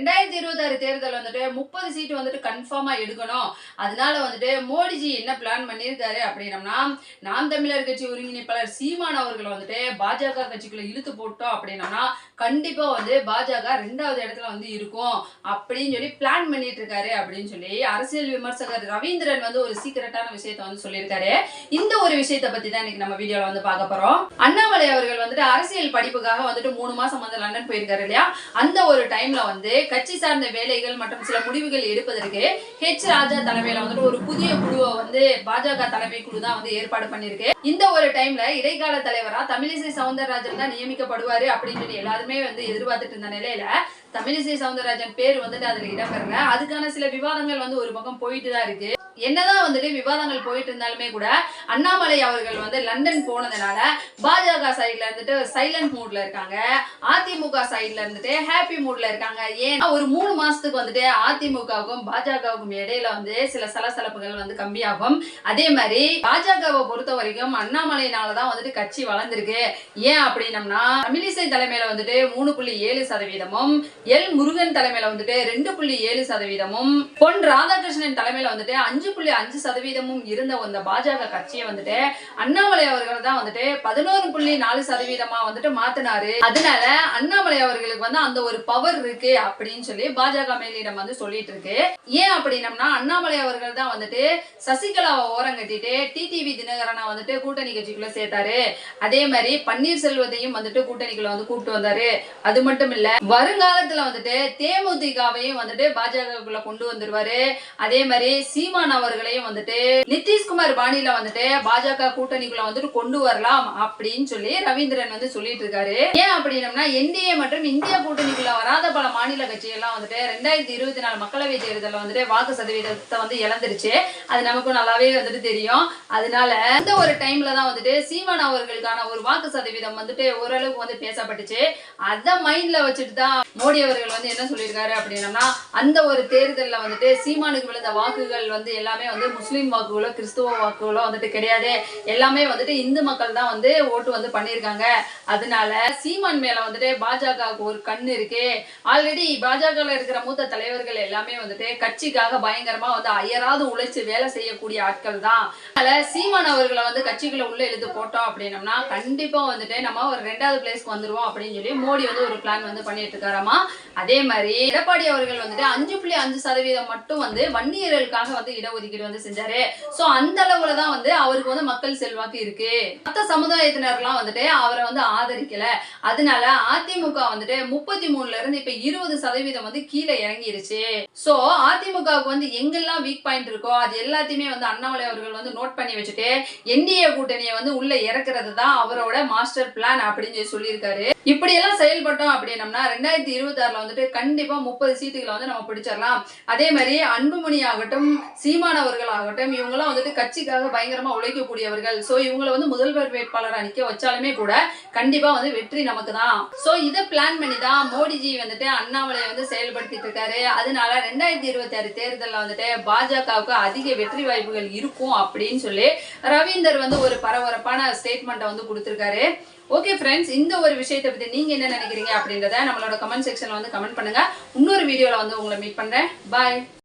ரெண்டாயிரத்தி இருபத்தாறு தேர்தல் வந்துட்டு முப்பது சீட்டு வந்துட்டு கன்ஃபார்மா எடுக்கணும். அதனால வந்துட்டு மோடிஜி என்ன பிளான் பண்ணியிருக்காரு அப்படின்னம்னா நாம் தமிழர் கட்சி ஒருங்கிணைப்பாளர் சீமான் அவர்களை வந்துட்டு பாஜக கட்சிக்குள்ள இழுத்து போட்டோம் அப்படின்னம்னா கண்டிப்பா வந்து பாஜக ரெண்டாவது இடத்துல வந்து இருக்கும் அப்படின்னு சொல்லி பிளான் பண்ணிட்டு இருக்காரு அப்படின்னு சொல்லி அரசியல் விமர்சகர் ரவீந்திரன் வந்து ஒரு சீக்கிரட்டான விஷயத்த வந்து சொல்லியிருக்காரு. இந்த ஒரு விஷயத்த பத்தி தான் இன்னைக்கு நம்ம வீடியோல வந்து பார்க்க போறோம். அண்ணாமலை அவர்கள் வந்துட்டு அரசியல் படிப்புக்காக வந்துட்டு மூணு மாசம் வந்து லண்டன் போயிருக்காரு இல்லையா? அந்த ஒரு டைம்ல வந்து கட்சி சார்ந்த வேலைகள் மற்றும் சில முடிவுகள் எடுப்பதற்கு ஹெச் ராஜா தலைமையில வந்துட்டு ஒரு புதிய குழுவை வந்து பாஜக தலைமை குழு தான் வந்து ஏற்பாடு பண்ணிருக்கு இந்த ஒரு டைம்ல இடைக்கால தலைவரா தமிழிசை சவுந்தரராஜன் தான் நியமிக்கப்படுவாரு அப்படின்னு சொல்லி எல்லாருமே வந்து எதிர்பார்த்துட்டு இருந்த நிலையில தமிழிசை சவுந்தரராஜன் பேர் வந்துட்டு அதுல இடம்பெறல. அதுக்கான சில விவாதங்கள் வந்து ஒரு பக்கம் போயிட்டு தான் இருக்கு. என்னதான் வந்துட்டு விவாதங்கள் போயிட்டு இருந்தாலுமே கூட அண்ணாமலை அவர்கள் வந்து லண்டன் போனதுனால பாஜக சைட்ல இருந்துட்டு சைலண்ட் மூட்ல இருக்காங்க. அதிமுக சைட்ல இருந்துட்டு ஹாப்பி மூட்ல இருக்காங்க. ஏன் ஒரு மூணு மாசத்துக்கு வந்துட்டு அதிமுகவுக்கும் பாஜகவுக்கும் இடையில வந்து சில சலசலப்புகள் வந்து கம்மியாகும். அதே மாதிரி பாஜகவை பொறுத்த வரைக்கும் அண்ணாமலையினாலதான் வந்துட்டு கட்சி வளர்ந்துருக்கு. ஏன் அப்படின்னம்னா தமிழிசை தலைமையில வந்துட்டு மூணு புள்ளி ஏழு சதவீதமும் எல் முருகன் தலைமையில வந்துட்டு ரெண்டு புள்ளி ஏழு சதவீதமும் பொன் ராதாகிருஷ்ணன் தலைமையில வந்துட்டு அஞ்சு புள்ளி அஞ்சு சதவீதமும் இருந்த அந்த பாஜக கட்சியை வந்துட்டு அண்ணாமலை அவர்கள் தான் வந்துட்டு பதினோரு புள்ளி நாலு சதவீதமா வந்துட்டு மாத்தினாரு. அதனால அண்ணாமலை அவர்களுக்கு வந்து அந்த ஒரு பவர் இருக்கு அப்படின்னு சொல்லி பாஜக மேலிடம் வந்து சொல்லிட்டு இருக்கு. ஏன் அப்படின்னம்னா அண்ணாமலை அவர்கள் தான் வந்துட்டு சசிகலாவை ஓரம் கட்டிட்டு டிடிவி தினகரனை வந்துட்டு கூட்டணி கட்சிக்குள்ள சேர்த்தாரு. அதே மாதிரி பன்னீர்செல்வத்தையும் வந்துட்டு கூட்டணிக்குள்ள வந்து கூப்பிட்டு வந்தாரு. அது மட்டும் இல்ல வருங்காலத்துல வந்துட்டு தேமுதிகவையும் வந்துட்டு பாஜகக்குள்ள கொண்டு வந்துருவாரு. அதே மாதிரி சீமான் அவர்களையும் வந்துட்டு நிதிஷ்குமார் பாணியில வந்துட்டு பாஜக கூட்டணிக்குள்ள வந்துட்டு கொண்டு வரலாம் அப்படின்னு சொல்லி ரவீந்திரன் வந்து சொல்லிட்டு இருக்காரு. ஏன் அப்படின்னம்னா என்டிஏ மற்றும் இந்தியா கூட்டணிக்குள்ள வராத பல மாநில கட்சிகள்லாம் வந்துட்டு ரெண்டாயிரத்தி இருபத்தி நாலு மக்களவை தேர்தலில் வந்துட்டு வாக்கு சதவீதத்தை வந்து இழந்துருச்சு. அது நமக்கு நல்லாவே வந்துட்டு தெரியும். அதனால இந்த ஒரு டைம்ல தான் வந்துட்டு சீமான் அவர்களுக்கான ஒரு வாக்கு சதவீதம் வந்துட்டு ஓரளவுக்கு வந்து பேசப்பட்டுச்சு. அதை மைண்ட்ல வச்சுட்டு தான் மோடி அவர்கள் வந்து என்ன சொல்லியிருக்காரு அப்படின்னம்னா அந்த ஒரு தேர்தலில் வந்துட்டு சீமானுக்கு விழுந்த வாக்குகள் வந்து எல்லாமே வந்து முஸ்லீம் வாக்குகளோ கிறிஸ்துவ வாக்குகளோ வந்துட்டு கிடையாது. எல்லாமே வந்துட்டு இந்து மக்கள் தான் வந்து ஓட்டு வந்து பண்ணியிருக்காங்க. அதனால சீமான் மேல வந்துட்டு பாஜகவுக்கு ஒரு கண் இருக்கு. ஆல்ரெடி பாஜகவில் இருக்கிற மூத்த தலைவர்கள் எல்லாமே வந்துட்டு கட்சிக்காக பயங்கரமா வந்து அயராது உழைச்சு வேலை செய்யக்கூடிய ஆட்கள் தான். அதனால சீமான் அவர்களை வந்து கட்சிக்குள்ள உள்ள இழுத்து போட்டோம் அப்படின்னம்னா கண்டிப்பா வந்துட்டு நம்ம ஒரு ரெண்டாவது பிளேஸ்க்கு வந்துருவோம் அப்படின்னு சொல்லி மோடி வந்து ஒரு பிளான் வந்து பண்ணிட்டு இருக்காராமா. அதே மாதிரி எடப்பாடி அவர்கள் வந்துட்டு அஞ்சு புள்ளி அஞ்சு சதவீதம் மட்டும் வந்து வன்னியர்களுக்காக வந்து இடஒதுக்கீடு வந்து செஞ்சாரு. சோ அந்த அளவுல தான் வந்து அவருக்கு வந்து மக்கள் செல்வாக்கு இருக்கு. மத்த சமுதாயத்தினர்லாம் வந்துட்டு அவரை வந்து ஆதரிக்கல. அதனால அதிமுக வந்துட்டு முப்பத்தி மூணுல இருந்து இப்ப இருபது சதவீதம் வந்து கீழே இறங்கிருச்சு. சோ அதிமுகவுக்கு வந்து எங்கெல்லாம் வீக் பாயிண்ட் இருக்கோ அது எல்லாத்தையுமே வந்து அண்ணாமலை அவர்கள் வந்து நோட் பண்ணி வச்சுட்டு என்டிஏ கூட்டணியை வந்து உள்ள இறக்குறது தான் அவரோட மாஸ்டர் பிளான் அப்படின்னு சொல்லி சொல்லியிருக்காரு. இப்படி எல்லாம் செயல்பட்டோம் அப்படின்னம்னா ரெண்டாயிரத்தி இருபத்தி ஆறுல வந்துட்டு கண்டிப்பா முப்பது சீட்டுகளை வந்து நம்ம பிடிச்சிடலாம். அதே மாதிரி அன்புமணி ஆகட்டும் சீமான் அவர்கள் ஆகட்டும் இவங்கெல்லாம் வந்துட்டு கட்சிக்காக பயங்கரமா உழைக்கக்கூடியவர்கள். சோ இவங்களை வந்து முதல்வர் வேட்பாளராக நிக்க வச்சாலுமே கூட கண்டிப்பா வந்து வெற்றி நமக்கு தான். சோ இதை பிளான் பண்ணி தான் மோடிஜி வந்துட்டு அண்ணாமலை வந்து செயல்படுத்திட்டு இருக்காரு. அதனால ரெண்டாயிரத்தி இருபத்தி ஆறு தேர்தலில் வந்துட்டு பாஜகவுக்கு அதிக வெற்றி வாய்ப்புகள் இருக்கும் அப்படின்னு சொல்லி ரவீந்தர் வந்து ஒரு பரபரப்பான ஸ்டேட்மெண்ட்டை வந்து கொடுத்துருக்காரு. ஓகே ஃப்ரெண்ட்ஸ் இந்த ஒரு விஷயத்தை பற்றி நீங்கள் என்ன நினைக்கிறீங்க அப்படின்றத நம்மளோட கமெண்ட் செக்ஷனில் வந்து கமெண்ட் பண்ணுங்க. இன்னொரு வீடியோவில் வந்து உங்களை மீட் பண்ணுறேன் பாய்